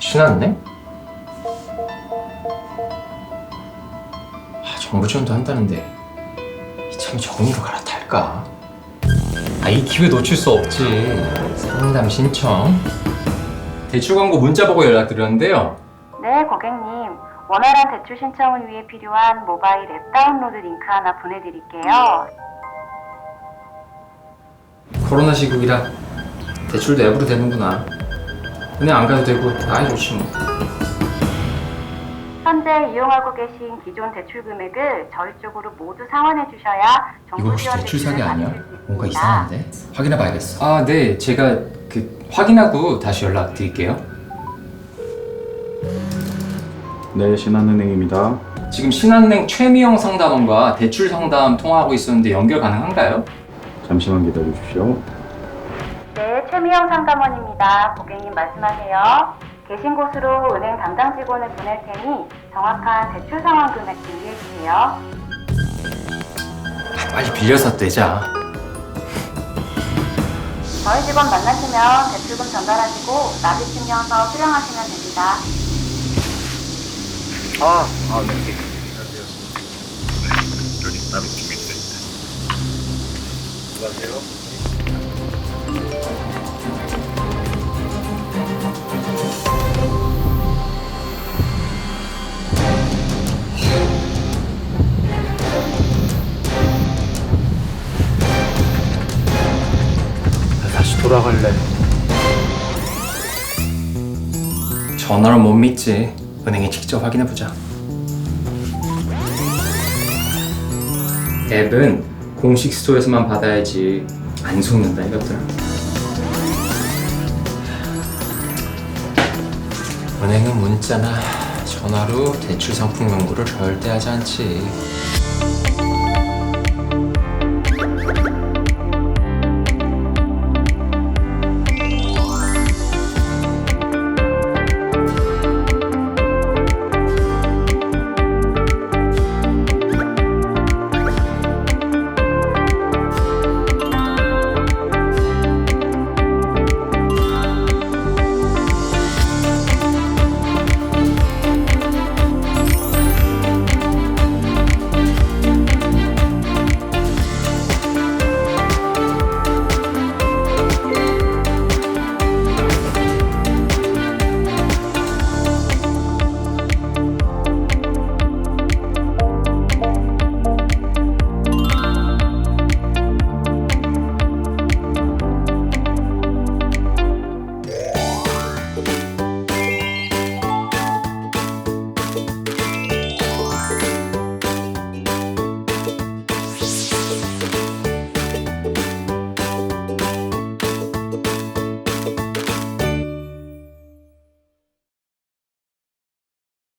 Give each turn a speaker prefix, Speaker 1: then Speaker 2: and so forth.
Speaker 1: 신한네? 아, 정부 지원도 한다는데 이참에 정의로 갈아탈까? 아, 이 기회 놓칠 수 없지. 상담 신청. 대출 광고 문자 보고 연락드렸는데요.
Speaker 2: 네, 고객님. 원활한 대출 신청을 위해 필요한 모바일 앱 다운로드 링크 하나 보내드릴게요.
Speaker 1: 코로나 시국이라 대출도 앱으로 되는구나. 은행 안 가도 되고 나이 좋지 뭐.
Speaker 2: 현재 이용하고 계신 기존 대출 금액을 저희 쪽으로 모두 상환해 주셔야 정부
Speaker 1: 이거 혹시
Speaker 2: 지원
Speaker 1: 대출 사기
Speaker 2: 대출을
Speaker 1: 아니야?
Speaker 2: 수
Speaker 1: 뭔가
Speaker 2: 있습니다.
Speaker 1: 이상한데? 확인해 봐야겠어. 아, 네. 제가 그 확인하고 다시 연락드릴게요.
Speaker 3: 네, 신한은행입니다.
Speaker 1: 지금 신한은행 최미영 상담원과 대출 상담 통화하고 있었는데 연결 가능한가요?
Speaker 3: 잠시만 기다려 주십시오.
Speaker 2: 네, 최미영 상담원입니다. 고객님 말씀하세요. 계신 곳으로 은행 담당 직원을 보낼 테니 정확한 대출 상환 금액 준비해 주세요.
Speaker 1: 아, 빨리 빌려서 떼자.
Speaker 2: 저희 직원 만나시면 대출금 전달하시고 납입 신청서 수령하시면 됩니다.
Speaker 4: 아, 아, 네. 안녕하세요. 네, 여기 남이 준비됩니다. 안녕하세요. 돌아갈래.
Speaker 1: 전화로 못 믿지. 은행에 직접 확인해 보자. 앱은 공식 스토어에서만 받아야지 안 속는다 이것들아. 은행은 문자나 전화로 대출 상품 연구를 절대 하지 않지.